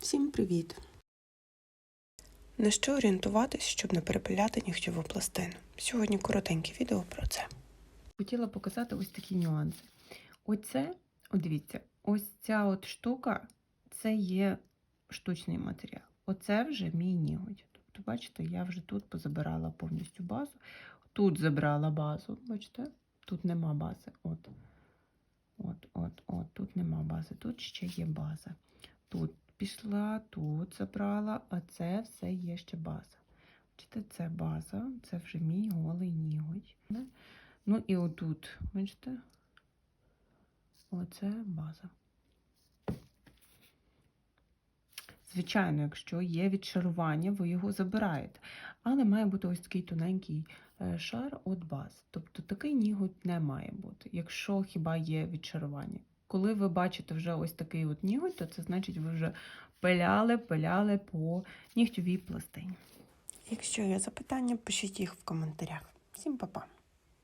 Всім привіт! На що орієнтуватись, щоб не перепиляти нігтєву пластину? Сьогодні коротеньке відео про це. Хотіла показати ось такі нюанси. Оце, от дивіться, ось ця от штука це є штучний матеріал. Оце вже мій ніготь. Тобто, бачите, я вже тут позабирала повністю базу. Тут забрала базу, бачите, тут нема бази. От, от, от, от, тут нема бази, тут ще є база. Тут пішла, тут забрала, а це все є ще база. Бачите, це база, це вже мій голий ніготь. Ну і отут, бачите? Оце база. Звичайно, якщо є відшарування, ви його забираєте. Але має бути ось такий тоненький е, шар от баз. Тобто такий ніготь не має бути, якщо хіба є відшарування. Коли ви бачите вже ось такий от ніготь, то це значить, ви вже пиляли, пиляли по нігтьовій пластині. Якщо є запитання, пишіть їх в коментарях. Всім па-па!